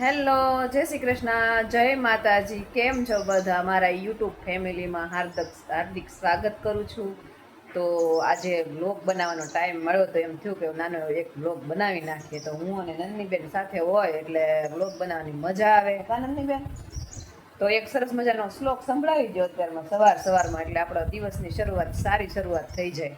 Hello, જય શ્રી કૃષ્ણ. જય માતાજી. કેમ છો બધા? મારા યુટ્યુબ ફેમિલીમાં હાર્દક હાર્દિક સ્વાગત કરું છું. તો આજે બ્લોગ બનાવવાનો ટાઈમ મળ્યો તો એમ થયું કે નાનો એક બ્લોગ બનાવી નાખીએ. તો હું અને નંદનીબેન સાથે હોય એટલે બ્લોગ બનાવવાની મજા આવે. કા નંદનીબેન? તો એક સરસ મજાનો શ્લોક સંભળાવી દો અત્યારમાં સવાર સવારમાં. એટલે આપણા દિવસની શરૂઆત સારી શરૂઆત થઈ જાય.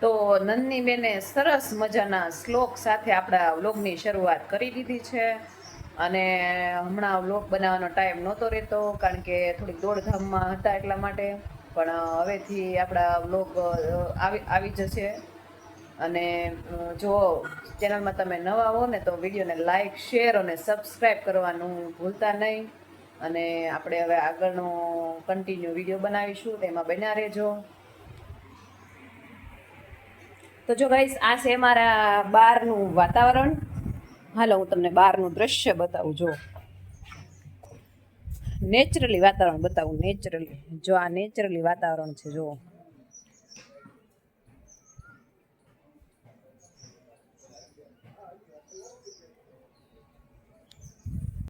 તો નંદની બેને સરસ મજાના શ્લોક સાથે આપણા વ્લોગની શરૂઆત કરી દીધી છે. અને હમણાં વ્લોગ બનાવવાનો ટાઈમ નહોતો રહેતો, કારણ કે થોડીક દોડધામમાં હતા એટલા માટે. પણ હવેથી આપણા વ્લોગ આવી આવી જશે. અને જો ચેનલમાં તમે નવા હો ને તો વિડીયોને લાઇક શેર અને સબસ્ક્રાઈબ કરવાનું ભૂલતા નહીં. અને આપણે હવે આગળનો કન્ટિન્યુ વીડિયો બનાવીશું તેમાં બન્યા રહેજો. તો જો ગાઈસ આ છે મારા બહારનું વાતાવરણ. હાલો, હું તમને બહારનું દ્રશ્ય બતાવું જો નેચરલી વાતાવરણ બતાવું નેચરલી જો આ નેચરલી વાતાવરણ છે જો